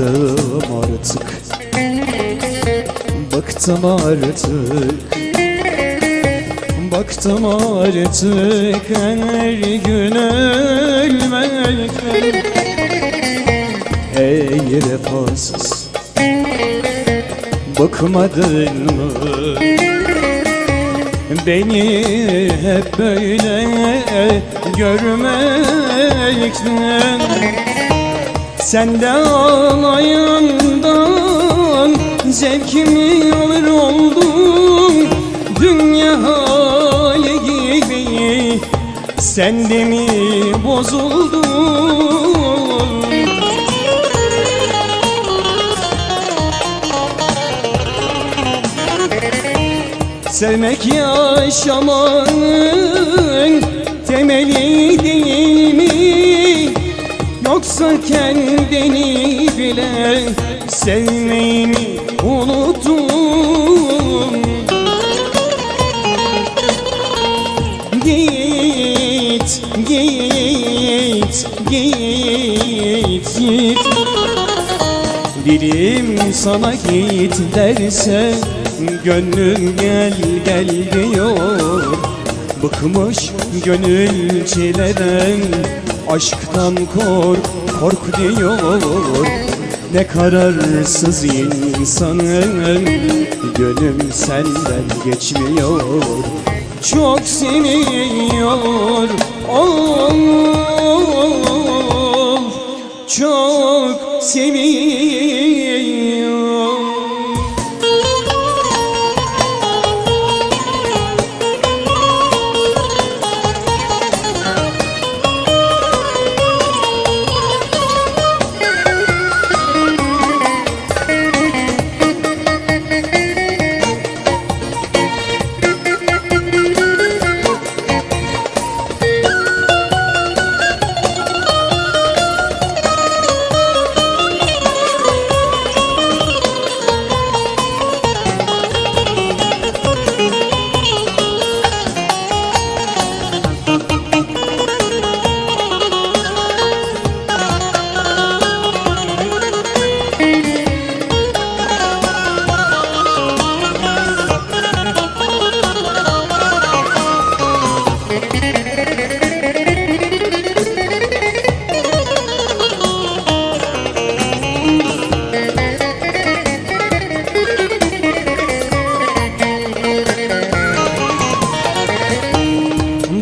Bıktım artık. Bıktım artık. Baktım artık. Her gün ölmekten Ey vefasız Bıkmadın mı? Beni hep böyle görmekten sen de ağlayandan zevkimi alır oldum Dünya hali gibi sen de mi bozuldun Sevmek yaşamanın temeli değil? Yoksa kendini bile sevmeyi unuttun? Git, git, git, git Dilim sana git derse Gönlüm gel gel diyor Bıkmış gönül çileden Aşktan kork kork diyor. Ne kararsız insanım Gönlüm senden geçmiyor. Çok seviyor oh, Çok seviyor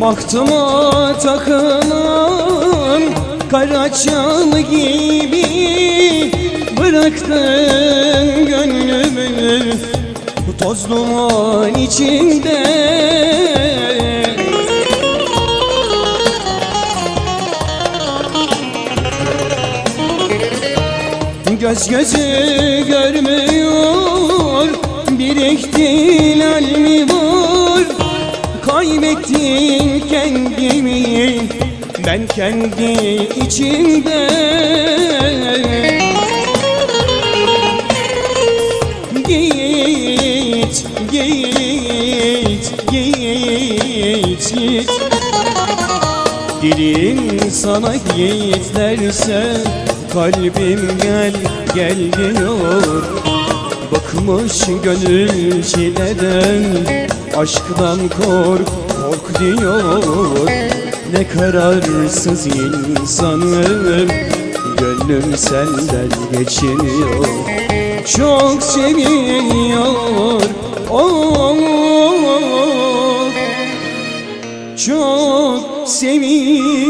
Baktıma takılan karaçal gibi Bıraktın gönlümü. Bu toz duman içinde. Göz gözü görmüyor Bir ihtilal mi var Kaybettim kendimi. Ben kendi içimde. Git, git, git, git. Dilim sana git derse Kalbim gel gel diyor. Bıkmış gönül çileden Aşktan kork kork diyor. Ne kararsız insanım Gönlüm senden geçiniyor. Çok seviyor Oh. Çok seviyor